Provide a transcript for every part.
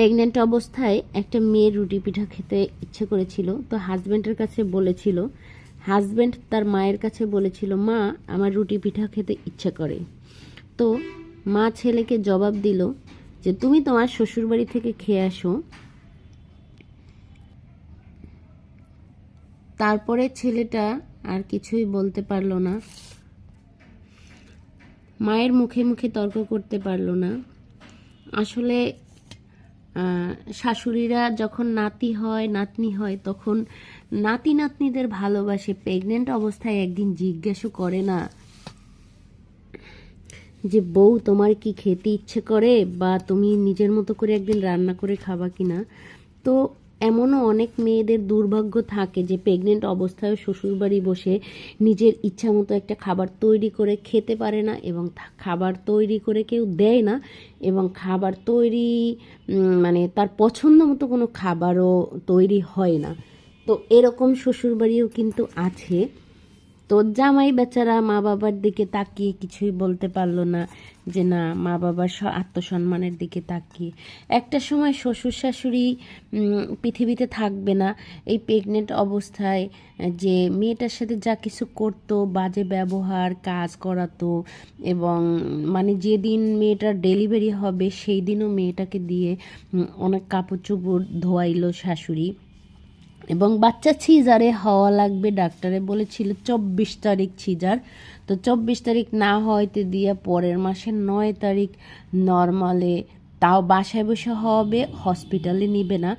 Pregnant অবস্থায় একটা মেয়ের রুটি পিঠা খেতে ইচ্ছে করেছিল। তো হাজব্যান্ডের কাছে বলেছিল হাজব্যান্ড তার মায়ের কাছে বলেছিল, মা, আমার রুটি পিঠা খেতে ইচ্ছে করে। তো মা ছেলেকে জবাব দিল যে, তুমি তোমার শ্বশুরবাড়ি থেকে খেয়ে আসো। তারপরে ছেলেটা আর কিছুই বলতে পারল না। মায়ের মুখে মুখে তর্ক করতে পারল না। আসলে শাশুড়িরা যখন নাতি হয়, নাতনি হয়, তখন নাতি নাতনিদের ভালোবাসে। প্রেগনেন্ট অবস্থায় একদিন জিজ্ঞাসা করে না যে, বউ, তোমার কি খেতে ইচ্ছে করে? বা তুমি নিজের মতো করে একদিন রান্না করে খাবা কিনা? তো এমনও অনেক মেয়েদের দুর্ভাগ্য থাকে যে প্রেগনেন্ট অবস্থায় শ্বশুরবাড়ি বসে নিজের ইচ্ছা মতো একটা খাবার তৈরি করে খেতে পারে না এবং খাবার তৈরি করে কেউ দেয় না এবং খাবার তৈরি মানে তার পছন্দ মতো কোনো খাবারও তৈরি হয় না। তো এরকম শ্বশুরবাড়িও কিন্তু আছে। তো জামাই বেচারা মা বাবার দিকে তাকিয়ে কিছুই বলতে পারল না যে না, মা বাবার আত্মসম্মানের দিকে তাকিয়ে। একটা সময় শ্বশুর শাশুড়ি পৃথিবীতে থাকবে না। এই প্রেগনেন্ট অবস্থায়, যে মেয়েটার সাথে যা কিছু করতো, বাজে ব্যবহার, কাজ করাতো, এবং মানে যেদিন মেয়েটার ডেলিভারি হবে সেই দিনও মেয়েটাকে দিয়ে অনেক কাপড় চোপড় ধোয়াইলো শাশুড়ি। এবং বাচ্চা ছিজারে হওয়া লাগবে, ডাক্তারে বলেছিল চব্বিশ তারিখ ছিজার। তো চব্বিশ তারিখ না হয়তে দিয়ে পরের মাসের নয় তারিখ নর্মালে তাও বাসায় বসে হবে, হসপিটালে নিবে না।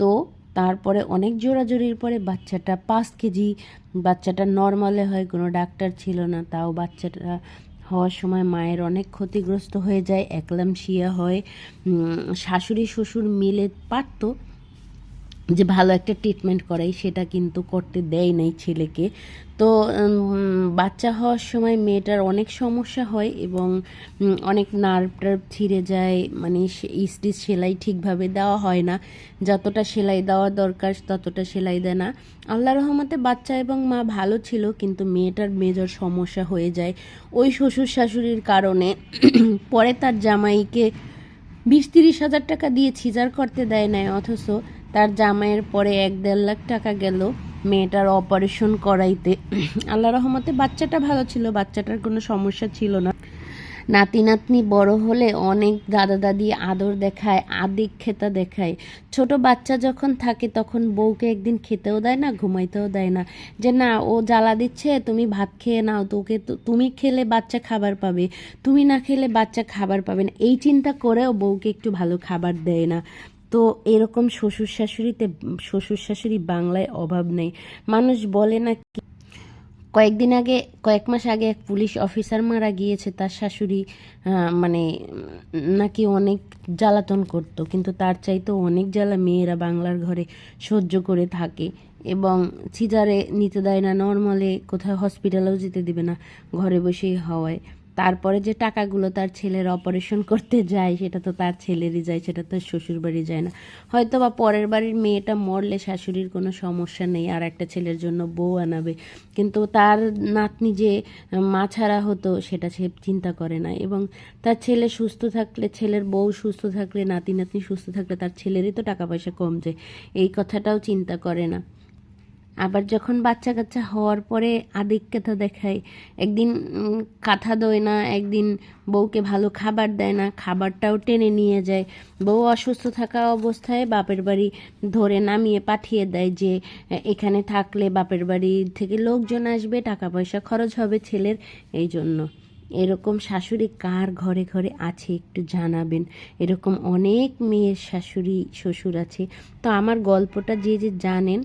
তো তারপরে অনেক জোরাজোরির পরে বাচ্চাটা পাঁচ কেজি, বাচ্চাটা নর্মালে হয়, কোনো ডাক্তার ছিল না, তাও বাচ্চাটা হওয়ার সময় মায়ের অনেক ক্ষতিগ্রস্ত হয়ে যায় একলামশিয়া হয় শাশুড়ি, শ্বশুর মিলে পারতো। যে ভালো একটা ট্রিটমেন্ট করাই, সেটা কিন্তু করতে দেয় নাই ছেলেকে। তো বাচ্চা হওয়ার সময় মেয়েটার অনেক সমস্যা হয় এবং অনেক নার্ভ টার্ভ ছিঁড়ে যায় মানে স্টিচ সেলাই ঠিকভাবে দেওয়া হয় না। যতটা সেলাই দেওয়া দরকার, ততটা সেলাই দেয় না। আল্লাহ রহমতে বাচ্চা এবং মা ভালো ছিল, কিন্তু মেয়েটার মেজর সমস্যা হয়ে যায়। ওই শ্বশুর শাশুড়ির কারণে পরে তার জামাইকে বিশ তিরিশ হাজার টাকা দিয়ে ছিজার করতে দেয় নাই, অথচ তার জামাইয়ের পরে এক দেড় লাখ টাকা গেল মেয়েটার অপারেশন করাইতে। আল্লাহ রহমতে বাচ্চাটা ভালো ছিল, বাচ্চাটার কোনো সমস্যা ছিল না। নাতি নাতনি বড় হলে অনেক দাদা দাদি আদর দেখায়, আদিক খেতা দেখায়। ছোট বাচ্চা যখন থাকে তখন বউকে একদিন খেতেও দেয় না, ঘুমাইতেও দেয় না। যে না, ও জ্বালা দিচ্ছে, তুমি ভাত খেয়ে নাও, তোকে তুমি খেলে বাচ্চা খাবার পাবে, তুমি না খেলে বাচ্চা খাবার পাবে না। এই চিন্তা করেও বউকে একটু ভালো খাবার দেয় না। তো এরকম শ্বশুর শাশুড়িতে শ্বশুর শাশুড়ি বাংলায় অভাব নেই। মানুষ বলে না কয়েকদিন আগে, কয়েক মাস আগে এক পুলিশ অফিসার মারা গিয়েছে, তার শাশুড়ি মানে নাকি অনেক জ্বালাতন করতো, কিন্তু তার চাইতেও অনেক জ্বালা মেয়েরা বাংলার ঘরে সহ্য করে থাকে এবং সিজারে নিতে দেয় না, নর্মালে কোথাও হসপিটালেও যেতে দিবে না, ঘরে বসেই হওয়ায়। তারপরে যে টাকাগুলো তার ছেলের অপারেশন করতে যায়, সেটা তো তার ছেলেরই যায়, সেটা তো শ্বশুর বাড়ি যায় না। হয়তো বা পরের বাড়ির মেয়েটা মরলে শাশুড়ির কোনো সমস্যা নেই, আর একটা ছেলের জন্য বউ আনাবে। কিন্তু তার নাতনি যে মা ছাড়া হতো, সেটা সে চিন্তা করে না। এবং তার ছেলে সুস্থ থাকলে, ছেলের বউ সুস্থ থাকলে নাতি নাতনি সুস্থ থাকলে তার ছেলেরই তো টাকা পয়সা কম যায়। এই কথাটাও চিন্তা করে না। আবার যখন বাচ্চা কাচ্চা হওয়ার পরে আধিক্যতা দেখায় একদিন কাঁথা দোয় না, একদিন বউকে ভালো খাবার দেয় না, খাবারটাও টেনে নিয়ে যায়। বউ অসুস্থ থাকা অবস্থায় বাপের বাড়ি ধরে নামিয়ে পাঠিয়ে দেয় যে, এখানে থাকলে বাপের বাড়ি থেকে লোকজন আসবে টাকা পয়সা খরচ হবে ছেলের। এই জন্য এরকম শাশুড়ি কার ঘরে ঘরে আছে একটু জানাবেন। এরকম অনেক মেয়ের শাশুড়ি, শ্বশুর আছে। তো আমার গল্পটা যে যে জানেন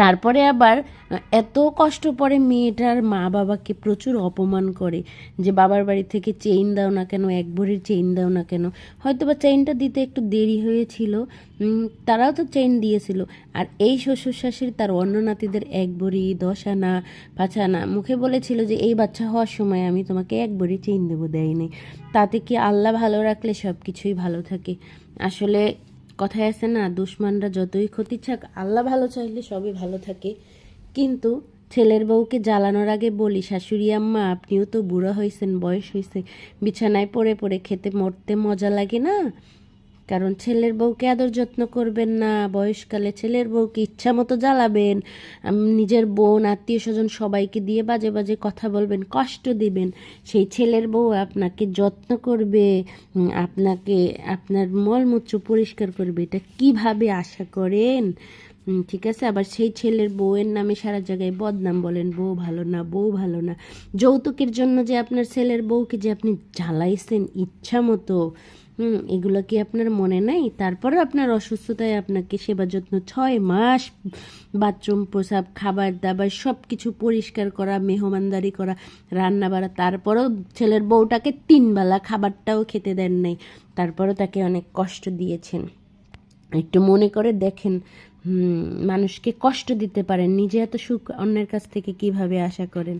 তারপরে আবার এত কষ্ট পরে মেয়েটার মা বাবাকে প্রচুর অপমান করে যে বাবার বাড়ি থেকে চেইন দাও না কেন, এক ভরির চেইন দাও না কেন। হয়তো বা চেইনটা দিতে একটু দেরি হয়েছিল তারাও তো চেইন দিয়েছিল। আর এই শ্বশুর শাশুড়ি তার অন্য নাতিদের এক ভরি, দশ আনা, পাঁচ আনা, মুখে বলেছিল যে এই বাচ্চা হওয়ার সময় আমি তোমাকে এক ভরি চেইন দেবো দেয়নি। তাতে কি আল্লাহ ভালো রাখলে সব কিছুই ভালো থাকে? আসলে কথায় আছে না, দুশ্মনরা যতই ক্ষতি চাক আল্লাহ ভালো চাইলে সবই ভালো থাকে। কিন্তু ছেলের বউকে জ্বালানোর আগে বলি, শাশুড়ি আম্মা, আপনিও তো বুড়া হয়েছেন বয়স হয়েছে বিছানায় পড়ে পড়ে খেতে মরতে মজা লাগে না? কারণ ছেলের বউকে আদর যত্ন করবেন না, বয়সকালে ছেলের বউকে ইচ্ছা মতো জ্বালাবেন নিজের বোন, আত্মীয় স্বজন সবাইকে দিয়ে বাজে বাজে কথা বলবেন, কষ্ট দিবেন। সেই ছেলের বউ আপনাকে যত্ন করবে আপনাকে, আপনার মলমূত্র পরিষ্কার করবে। এটা কীভাবে আশা করেন? ঠিক আছে? আবার সেই ছেলের বউয়ের নামে সারা জায়গায় বদনাম বলেন, বউ ভালো না, বউ ভালো না। যৌতুকের জন্য যে আপনার ছেলের বউকে যে আপনি জ্বালাইছেন ইচ্ছা মতো হুম, এগুলো কি আপনার মনে নাই? তারপরে আপনার অসুস্থতায় আপনাকে সেবা যত্ন ছয় মাস, বাথরুম, প্রসাব, খাবার দাবার সব কিছু পরিষ্কার করা, মেহমানদারি করা রান্না বাড়া তারপরেও ছেলের বউটাকে তিনবেলা খাবারটাও খেতে দেন নাই। তারপরেও তাকে অনেক কষ্ট দিয়েছেন। একটু মনে করে দেখেন মানুষকে কষ্ট দিতে পারেন। নিজে এত সুখ অন্যের কাছ থেকে কীভাবে আশা করেন?